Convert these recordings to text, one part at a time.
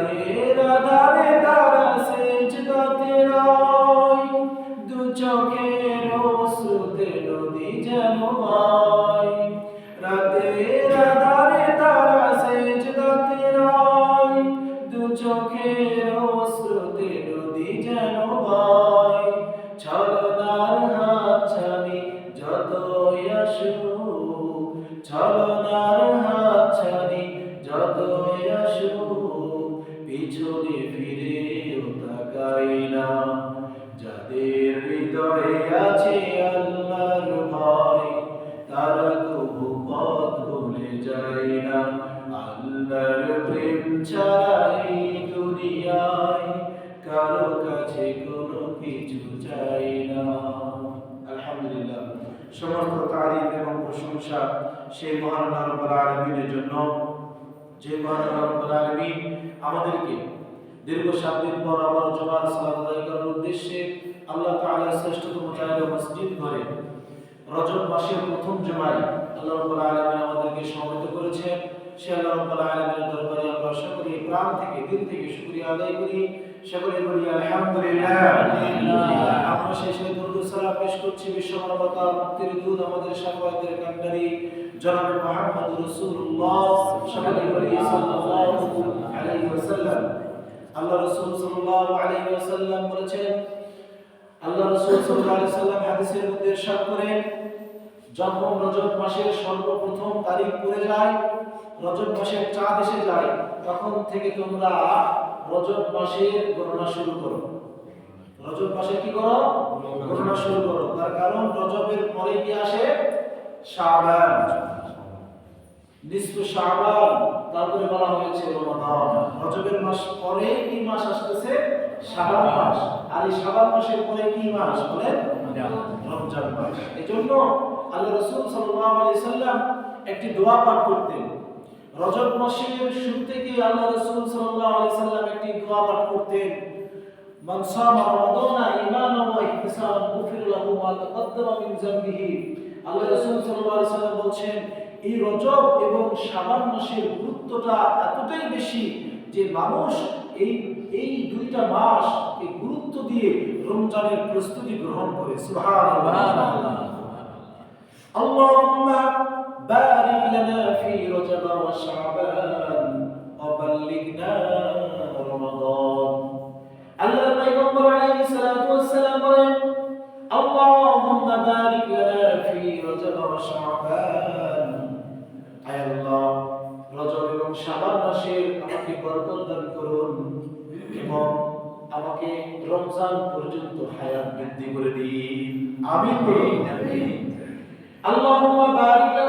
রাতের আধারে সমস্ত তারিফ এবং প্রশংসা সেই মহান রাব্বুল আলামিনের জন্য। যে মহান রাব্বুল আলামিন আমাদেরকে দীর্ঘ সাত দিন পর আবার জুমার সালাত আদায় করার উদ্দেশ্যে আল্লাহ তাআলা শ্রেষ্ঠতম জায়গা মসজিদ ঘরে রজব মাসের প্রথম জুমায় আল্লাহ রাব্বুল আলামিন আমাদেরকে সমবেত করেছেন। সে আল্লাহ রাব্বুল আলামিনের দরবারে আমরা সকলে প্রাণ থেকে, দিল থেকে শুকরিয়া আদায় করি। সকলে বলি আলহামদুলিল্লাহ। আমরা শেষে দরুদ সালাম পেশ করছি। বিশ্ব মুক্তির দূত আমাদের শাফায়াতের কান্ডারি জনাবে মুহাম্মদ রাসূলুল্লাহ সকলে বলি সাল্লাল্লাহু আলাইহি ওয়াসাল্লাম। আল্লাহ রাসূল সাল্লাল্লাহু আলাইহি ওয়াসাল্লাম বলেছেন, আল্লাহ রাসূল সাল্লাল্লাহু আলাইহি ওয়াসাল্লাম হাদিসের মধ্যে ইরশাদ করেন, যখন রজব মাসের সর্বপ্রথম তারিখ পড়ে যায়, রজব মাসের চাঁদ এসে যায়, তখন থেকে তোমরা রজব মাসের গণনা শুরু করো। রজব মাসে কি করো? গণনা শুরু করো। তার কারণ রজবের পরে কি আসে? শাবান। নিসফু শাবান। তারপরে বলা হয়েছে রমাদান। রজবের মাস পরে কি মাস আসতেছে? শাবান মাস। আর এই শাবান মাসের পরে কি মাস? বলেন রমজান মাস। এজন্য আল্লাহ রাসূল সাল্লাল্লাহু সাল্লাম একটি দোয়া পাঠ করতেন। রজব মাসের শুরু থেকে আল্লাহ রাসূল সাল্লাল্লাহু আলাইহি সাল্লাম একটি দোয়া পাঠ করতেন। মান সামা রমাদানা ঈমানান ওয়া ইহতিসাবান গুফির লাহু মা তাকাদ্দামা মিন যানবিহি আল্লাহ রাসূল সাল্লাল্লাহু আলাইহি সাল্লাম বলছেন এই রজব এবং শাবান মাসের গুরুত্বটা এতটাই বেশি যে মানুষ এই এই দুইটা মাস এই গুরুত্ব দিয়ে রমজানের প্রস্তুতি গ্রহণ করে। সুবহানাল্লাহ। আল্লাহুম্মা بارك لنا في رجب وشعبان وبلغنا رمضان আল্লাহ পয়গম্বর আলাইহিস সালাতু ওয়াস সালাম বলেন আল্লাহুম্মা বারিক লানা ফি রজব ওয়া শাবান আয় আল্লাহ রজব এবং শাবান মাসের আমাকে বরকত দান করুন এবং আমাকে রমজান পর্যন্ত হায়াত বৃদ্ধি করে দিন আমিন বলুন اللهم بارك لنا في رجب وشعبان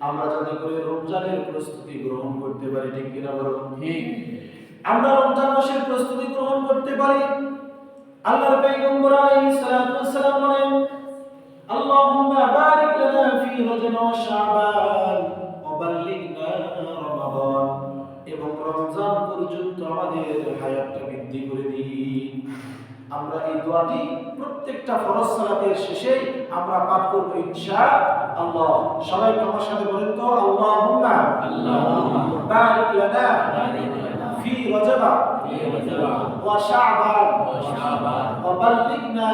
আমরা যাতে করে রমজানের প্রস্তুতি গ্রহণ করতে পারি, ঠিক কিনা বলুন? ঠিক। আমরা রমজান মাসের প্রস্তুতি গ্রহণ করতে পারি। আল্লাহর পয়গম্বর আলাইহিস সালাতু ওয়াস সালাম বলেন, আল্লাহুম্মা বারিক লানা ফি রজব ওয়া শাবান, ওয়া বাল্লিগনা রমাদান। এবং রমজান পর্যন্ত আমাদের হায়াতটা বৃদ্ধি করে দিন। আমরা এই দোয়াটি প্রত্যেকটা ফরজ সালাতের শেষে আমরা পাঠ করব ইনশাআল্লাহ সবাই আমার সাথে বলেন তো আল্লাহুম্মা আল্লাহুম্মা বারিক লানা ফি রজব ফি ওয়া শাবান ওয়া বাল্লিগনা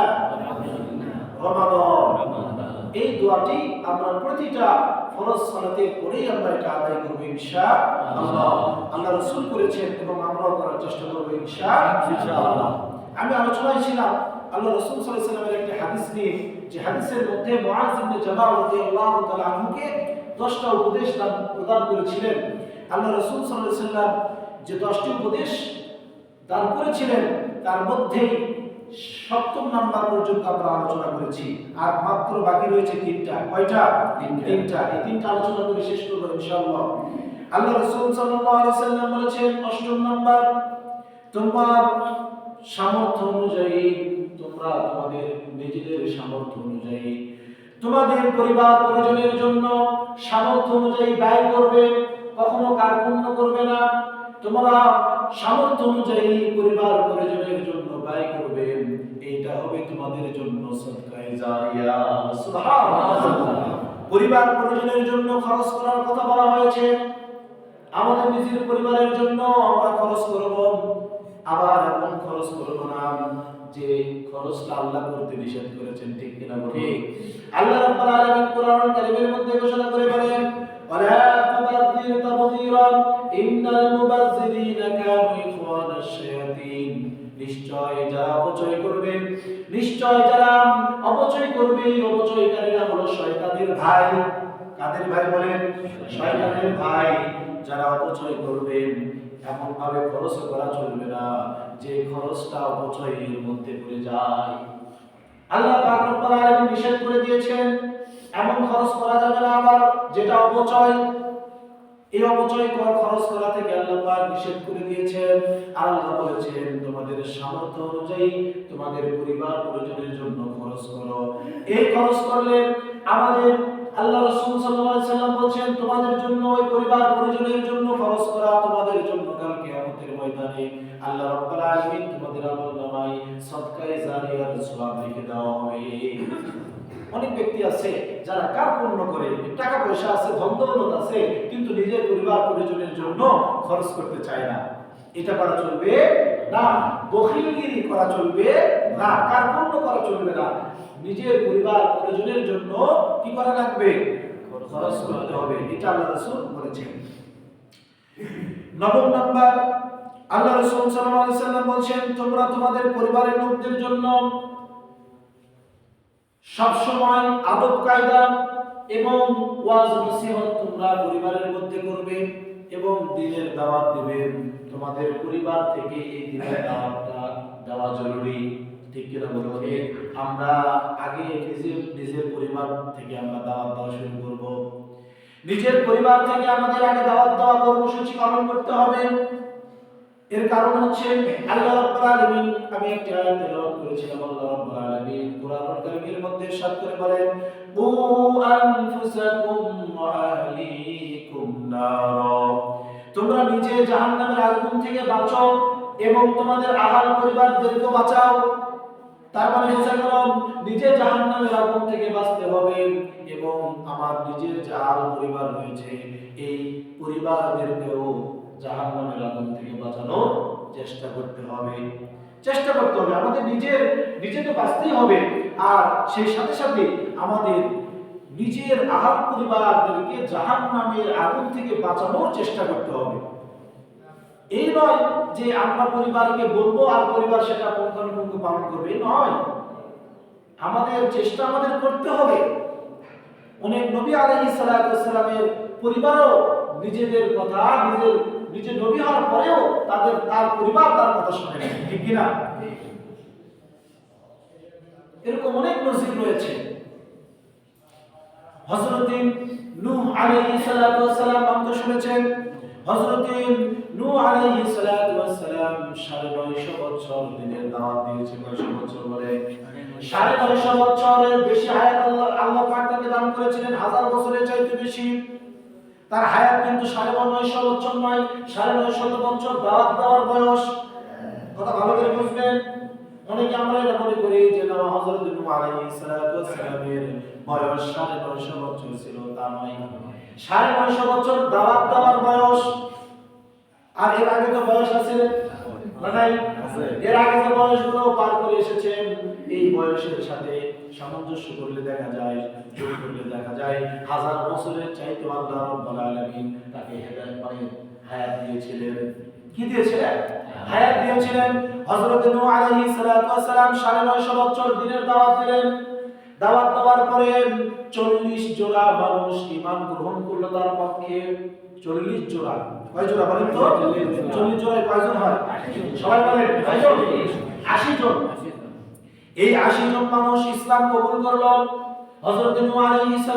রমাদান। এই দোয়াটি আমরা প্রতিটা ফরজ সালাতে পড়েই আমরা এটা আদায় করব ইনশাআল্লাহ আল্লাহ। আল্লাহ। রাসূল করেছেন এবং আমরাও করার চেষ্টা করব ইনশাআল্লাহ। ইনশাআল্লাহ। আমি আলোচনায় ছিলাম আল্লাহ রাসূল সাল্লামের একটি হাদিস নিয়ে যে হাদিসের মধ্যে মুআজ ইবনে জাবাল রাদিয়াল্লাহু তাআলা আনহুকে 10টা উপদেশ দান প্রদান করেছিলেন। আল্লাহ রাসূল সাল্লাম যে 10টি উপদেশ দান করেছিলেন তার মধ্যেই সপ্তম নাম্বার পর্যন্ত আমরা আলোচনা করেছি। আর মাত্র বাকি রয়েছে তিনটা। কয়টা? তিনটা। এই তিনটা আলোচনা করে শেষ করব ইনশাআল্লাহ। আল্লাহ রাসূল আলাইহি সাল্লাম বলেছেন অষ্টম নাম্বার তোমার সামর্থ্য অনুযায়ী, তোমরা তোমাদের নিজেদের সামর্থ্য অনুযায়ী, তোমাদের পরিবার পরিজনের জন্য সামর্থ্য অনুযায়ী ব্যয় করবে, কখনো কার্পণ্য করবে না। তোমরা সামর্থ্য অনুযায়ী পরিবার পরিজনের জন্য ব্যয় করবে, এইটা হবে তোমাদের জন্য সদকায়ে জারিয়া। সুবহানাল্লাহ। পরিবার পরিজনের জন্য খরচ করার কথা বলা হয়েছে। আমাদের নিজের পরিবারের জন্য আমরা খরচ করব। আবার এমন খরচ করব না যে খরচটা আল্লাহ করতে নিষেধ করেছেন ঠিক কিনা ঠিক। আল্লাহ রাব্বুল আলামিন কোরআন কারীমের মধ্যে ঘোষণা করে বলেন ওয়ালা তাবযীরা ইন্নাল মুবাযযিরিনা কানু ইখওয়ানাশ শায়াতিন। নিশ্চয় যারা অপচয় করবে নিশ্চয় যারা অপচয় করবে অপচয়কারীরা হলো শয়তানের ভাই। কাদের ভাই বলেন? শয়তানের ভাই যারা অপচয় করবে। এমন ভাবে খরচ করা চলবে না, যে খরচটা অপচয়ের মধ্যে পড়ে যায়। আল্লাহ পাক রব্বুল আলামিন নিষেধ করে দিয়েছেন, এমন খরচ করা যাবে না আবার, যেটা অপচয়। এই অপচয় কর, খরচ করা থেকে আল্লাহ নিষেধ করে দিয়েছেন। আর আল্লাহ বলেছেন, তোমাদের সামর্থ্য অনুযায়ী তোমাদের পরিবার পরিজনের জন্য খরচ করো। এই খরচ করলে আমাদের আল্লাহ রাসূল সাল্লাল্লাহু আলাইহি সাল্লাম বলেন তোমাদের জন্য, ওই পরিবার পরিজনের জন্য খরচ করা, তোমাদের জন্য কাল আল্লাহ রাব্বুল আলামিন তোমাদের আমল নামায় সদকায়ে জারিয়ার সওয়াব লিখে দেওয়া হবে অনেক ব্যক্তি আছে যারা কার্পণ্য করে, টাকা পয়সা আছে, ধন দৌলত আছে, কিন্তু নিজের পরিবার পরিজনের জন্য খরচ করতে চায় না। এটা করা চলবে না, বখিলগিরি করা চলবে না কার্পণ্য করা চলবে না। নিজের পরিবার পরিজনের জন্য কি করা লাগবে? খরচ করতে হবে, এটা আল্লাহ রাসূল বলেছেন। নবম নাম্বার আল্লাহ রাসূল সাল্লাম বলেন তোমরা তোমাদের পরিবারের লোকদের জন্য সবসময় আদব কায়দা এবং ওয়াজ নসিহত তোমরা পরিবারের মধ্যে করবে এবং দিনের দাওয়াত দেবে। তোমাদের পরিবার থেকে এই দিনের দাওয়াতটা দেওয়া জরুরি। ঠিক কিনা বলো আমরা আগে নিজের নিজের পরিবার থেকে আমরা দাওয়াত দেওয়া শুরু করব। নিজের পরিবার থেকে আমাদের আগে দাওয়াত দেওয়া কর্মসূচি পালন করতে হবে। এর কারণ হচ্ছে আল্লাহ রাব্বুল আলামিন, আমি একটি আয়াত তেলাওয়াত করেছিলাম, আল্লাহ রাব্বুল আলামিন কোরআনুল কারীমের মধ্যে ইরশাদ করে বলেন কু আনফুসাকুম ওয়া আহলিকুম নার। তোমরা নিজে জাহান্নামের আগুন থেকে বাঁচো এবং তোমাদের আহাল পরিবারদেরকে বাঁচাও। তার মানে বোঝা গেল, নিজে জাহান্নামের আগুন থেকে বাঁচতে হবে এবং আমার নিজের যে আহাল পরিবার রয়েছে, এই পরিবারদেরকেও জাহান্নামের আগুন থেকে বাঁচানোর চেষ্টা করতে হবে। চেষ্টা করতে হবে। আমাদের নিজের, নিজে তো বাঁচতেই হবে। আর সেই সাথে সাথে আমাদের নিজের আহার পরিবারদেরকে জাহান্নামের আগুন থেকে বাঁচানোর চেষ্টা করতে হবে। এই নয় যে আমরা পরিবারকে বলব আর পরিবার সেটা পুঙ্খানুপুঙ্খ পালন করবে। নয়। আমাদের চেষ্টা আমাদের করতে হবে। অনেক নবী আলাইহিস সালামের পরিবারও নিজেদের কথা, নিজের নিজের নবী হওয়ার পরেও তাদের, তার পরিবার তার কথা শুনে ঠিক কিনা? এরকম অনেক নজির রয়েছে। আলাইহিস সালাতু ওয়াস সালাম নাম তো শুনেছেন। আলাইহিস সালাতু ওয়াস সালাম 950 বছর দিনের দাওয়াত দিয়েছে বছর বছরের বেশি হায়াত আল্লাহ আল্লাহ পাক তাকে দান করেছিলেন, হাজার বছরের চাইতে বেশি। তার হায়াত কিন্তু সাড়ে নয়শো বছর নয় সাড়ে বছর দাওয়াত দেওয়ার বয়স। কথা ভালো করে বুঝবেন? অনেকে আমরা এটা মনে করি যে না হযরত নূহ আলাইহিস সালামের বয়স সাড়ে নয়শো বছর ছিল তা নয়। সাড়ে নয়শো বছর দাওয়াত দেওয়ার বয়স। আর এর আগে তো বয়স আছে আছে। এর আগে যে বয়সগুলো পার করে এসেছেন এই বয়সের সাথে সামঞ্জস্য করলে দেখা যায় যোগ করলে দেখা যায়। হাজার বছরের চাইতে আল্লাহ রাব্বুল আলামিন তাকে হেদায়েত মানে হায়াত দিয়েছিলেন। কি দিয়েছিলেন? হায়াত দিয়েছিলেন। হযরত নূহ আলাইহিস সালাতু ওয়াস সালাম 950 বছর দিনের দাওয়াত দিলেন। দাওয়াত দেওয়ার পরে চল্লিশ জোড়া মানুষ ইমান গ্রহণ করল তার পক্ষে। চল্লিশ জোড়া। কয় জোড়া বলেন তো? চল্লিশ জোড়ায় কয়জন হয়? সবাই বলেন। আশি জন। এই আশি জন মানুষ ইসলাম কবুল করল। হযরত নূহ আলাইহিস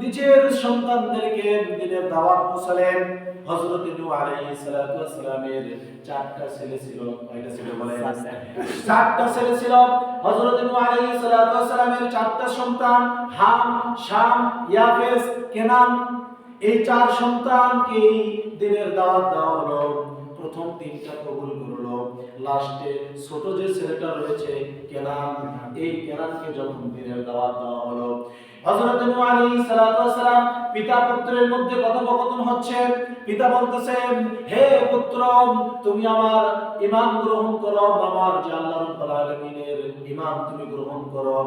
নিজের সন্তানদেরকে দিনের দাওয়াত পৌঁছালেন। হযরত নূহ চারটা ছেলে ছিল, কয়টা বলেন? চারটা ছেলে ছিল। হযরত নূহ চারটা সন্তান, হাম, শাম, ইয়াফেস, কেনান। এই চার সন্তানকে দিনের দাওয়াত দেওয়া হলো। প্রথম তিনটা কবুল করল। লাস্টে ছোট যে ছেলেটা রয়েছে কেনান, এই কেনানকে যখন দিনের দাওয়াত দেওয়া হলো, হযরত নূহ আলাইহিস পিতা পুত্রের মধ্যে কথোপকথন হচ্ছে। পিতা বলতেছেন হে পুত্র, তুমি আমার ঈমান গ্রহণ করো, আমার যে আল্লাহ রাব্বুল আলামিনের ঈমান তুমি গ্রহণ করো,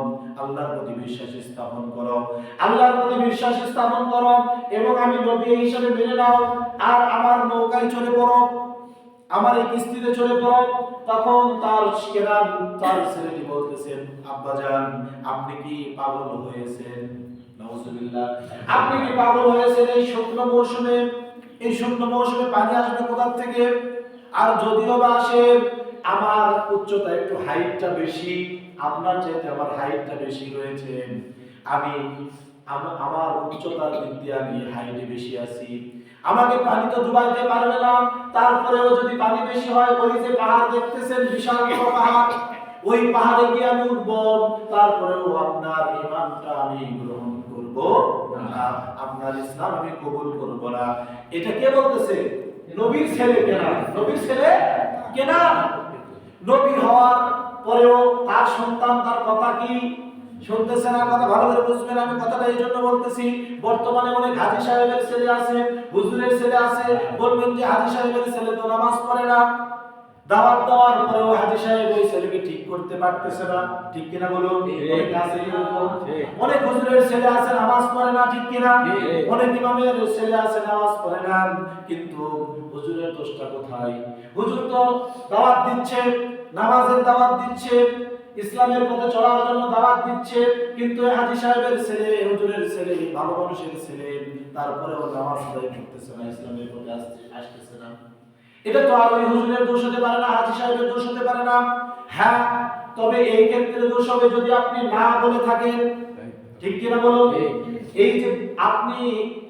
আল্লাহর প্রতি বিশ্বাস স্থাপন করো, আল্লাহর প্রতি বিশ্বাস স্থাপন করো এবং আমি নবী হিসেবে মেনে নাও, আর আমার নৌকায় চলে পড়ো। আমার এই কিস্তিতে চলে পড়ো। তখন তার কেরাম তার ছেলেটি বলতেছেন আব্বাজান আপনি কি পাগল হয়েছেন? আপনি কি পাগল হয়েছেন এই শুকনো মৌসুমে? এই শুকনো মৌসুমে পানি আসবে থেকে? আর যদিও বা আসে, আমার উচ্চতা একটু হাইটটা বেশি, আপনার চাইতে আমার হাইটটা বেশি রয়েছে। আম- আমার উচ্চতার দিক দিয়ে আমি হাইটে বেশি আছি। আমাকে পানি তো ডুবাইতে পারবে না। তারপরেও যদি পানি বেশি হয়, ওই যে পাহাড় দেখতেছেন, বিশাল বড় পাহাড়, ওই পাহাড়ে গিয়ে আমি উঠব। তারপরেও আপনার ইমানটা আমি গ্রহণ করব না। আপনার ইসলাম আমি কবুল করব না। এটা কে বলতেছে? নবীর ছেলে কেনা। নবীর ছেলে কেনা? নবী হওয়ার পরেও তার সন্তান, তার কথা কি? শুনতেছে না কথা ভালো করে বুঝবেন আমি কথাটা এই জন্য বলতেছি বর্তমানে অনেক হাজি সাহেবের ছেলে আছে হুজুরের ছেলে আছে বলবেন যে হাজি সাহেবের ছেলে তো নামাজ পড়ে না। দাওয়াত দেওয়ার পরেও হাজি সাহেব ওই ছেলেকে ঠিক করতে পারতেছে না। ঠিক কিনা বলুন? অনেক আছে অনেক হুজুরের ছেলে আছে নামাজ পড়ে না ঠিক কিনা? অনেক ইমামের ছেলে আছে নামাজ পড়ে না। কিন্তু হুজুরের দোষটা কোথায়? হুজুর তো দাওয়াত দিচ্ছে নামাজের দাওয়াত দিচ্ছে ইসলামের পথে চলার জন্য দাওয়াত দিচ্ছে কিন্তু হাজি সাহেবের ছেলে হুজুরের ছেলে ভালো মানুষের ছেলে তারপরেও নামাজ আদায় করতেছে না ইসলামের পথে আসতে আসতেছে না। এটা তো আর ওই হুজুরের দোষ হতে পারে না হাজি সাহেবের দোষ হতে পারে না। হ্যাঁ তবে এই ক্ষেত্রে দোষ হবে যদি আপনি না বলে থাকেন। ঠিক কিনা বলুন এই যে আপনি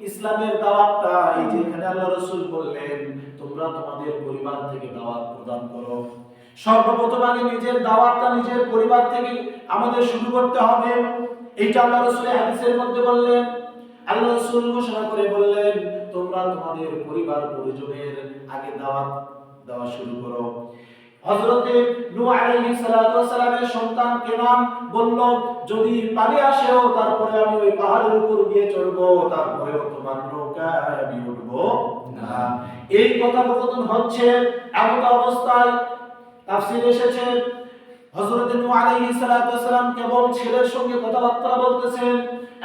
ইসলামের দাওয়াতটা এই যে এখানে আল্লাহ রসুল বললেন তোমরা তোমাদের পরিবার থেকে দাওয়াত প্রদান করো। সর্বপ্রথম আগে নিজের দাওয়াতটা নিজের পরিবার থেকে আমাদের শুরু করতে হবে। এইটা আল্লাহ রসুল হাদিসের মধ্যে বললেন। আল্লাহ রসুল ঘোষণা করে বললেন, তোমরা তোমাদের পরিবার পরিজনের আগে দাওয়াত দেওয়া শুরু করো। হযরতে নূহ আলাইহিস সালাতু সালামের সন্তান কেনান বলল, যদি পানি আসেও তারপরে আমি ওই পাহাড়ের উপর গিয়ে চড়বো, তারপরেও তোমার নৌকায় আমি উঠবো না। এই কথা কথোপকথন হচ্ছে এমন অবস্থায় এসেছে হযরত নূহ আলাইহিস কেবল ছেলের সঙ্গে কথাবার্তা বলতেছেন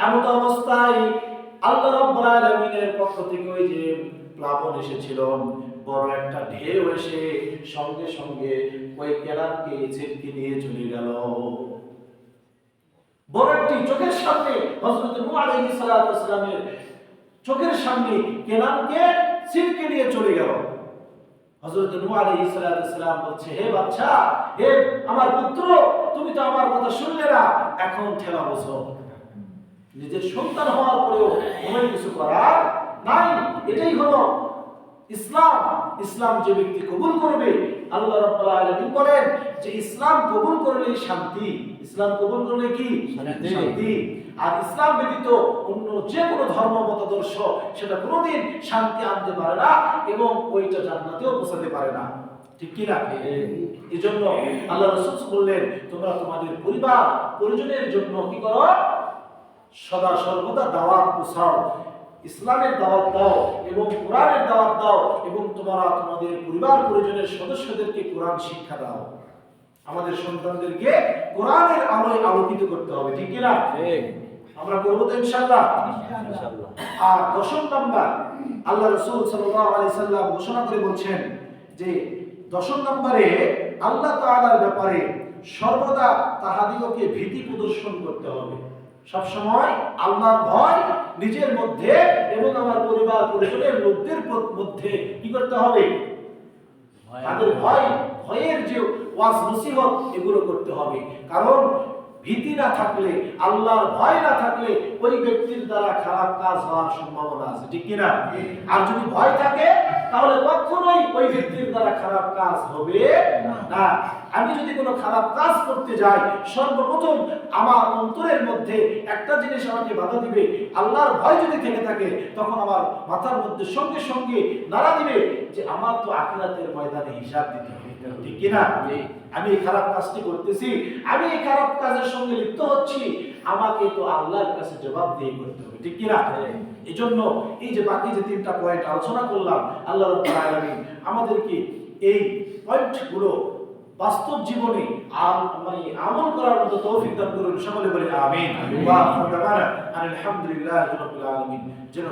এমন অবস্থায় আল্লাহ রাব্বুল আলামিনের পক্ষ থেকে ওই যে প্লাবন এসেছিল, বড় একটা ঢেউ এসে সঙ্গে সঙ্গে ওই কেরানকে ছিটকে নিয়ে চলে গেল। বড় একটি চোখের সামনে হযরত নূহ আলাইহিস চোখের সামনে কেনানকে ছিটকে নিয়ে চলে গেল। হযরত নূহ আলাইহিস বলছে, হে বাচ্চা, হে আমার পুত্র, তুমি তো আমার কথা শুনলে না, এখন ঠেলা বসো নিজের সন্তান হওয়ার পরেও তোমার কিছু করার নাই। এটাই হলো ইসলাম ইসলাম যে ব্যক্তি কবুল করবে আল্লাহ রাব্বুল আলামিন বলেন যে ইসলাম কবুল করলে শান্তি। ইসলাম কবুল করলে কি? শান্তি। আর ইসলাম ব্যতীত অন্য যে কোনো ধর্ম মতাদর্শ সেটা কোনোদিন শান্তি আনতে পারে না এবং ওইটা জান্নাতেও পৌঁছাতে পারে না। ঠিক কি না? এই জন্য আল্লাহ রসুল বললেন তোমরা তোমাদের পরিবার পরিজনের জন্য কি করো? সদা সর্বদা দাওয়াত পোষাও ইসলামের দাওয়াত দাও এবং কোরআনের দাওয়াত দাও এবং তোমরা তোমাদের পরিবার পরিজনের সদস্যদেরকে কোরআন শিক্ষা দাও। আমাদের সন্তানদেরকে কোরআনের আলোয় আলোকিত করতে হবে ঠিক কিনা? আমরা করব তো ইনশাআল্লাহ? আর দশম নাম্বার আল্লাহ রসুল সাল্লাম ঘোষণা করে বলছেন যে দশম নম্বরে আল্লাহ তাআলার ব্যাপারে সর্বদা তাহাদিগকে ভীতি প্রদর্শন করতে হবে। সব সময় আল্লাহর ভয় নিজের মধ্যে এবং আমার পরিবার পরিজনের লোকদের মধ্যে কি করতে হবে? তাদের ভয় ভয়ের যে ওয়াজ নসিহত এগুলো করতে হবে। কারণ ভীতি না থাকলে আল্লাহর ভয় না থাকলে ওই ব্যক্তির দ্বারা খারাপ কাজ হওয়ার সম্ভাবনা আছে ঠিক কিনা? আর যদি ভয় থাকে তাহলে কখনোই ওই ব্যক্তির দ্বারা খারাপ কাজ হবে না। আমি যদি কোনো খারাপ কাজ করতে যাই সর্বপ্রথম আমার অন্তরের মধ্যে একটা জিনিস আমাকে বাধা দিবে। আল্লাহর ভয় যদি থেকে থাকে তখন আমার মাথার মধ্যে সঙ্গে সঙ্গে নাড়া দিবে যে আমার তো আখিরাতের ময়দানে হিসাব দিতে হবে। ঠিক কিনা। আমি এই খারাপ কাজটি করতেছি আমি এই খারাপ কাজের সঙ্গে লিপ্ত হচ্ছি আমাকে তো আল্লাহর কাছে জবাব দিয়ে করতে হবে ঠিক কিনা? হ্যাঁ। এই জন্য এই যে বাকি যে তিনটা পয়েন্ট আলোচনা করলাম আল্লাহ আলমী আলামিন আমাদেরকে এই পয়েন্টগুলো বাস্তব জীবনে মানে আমল করার মতো তৌফিক দান করুন। সকলে বলে আমিন। ওয়া আলহামদুলিল্লাহ রাব্বিল আলামিন। যেন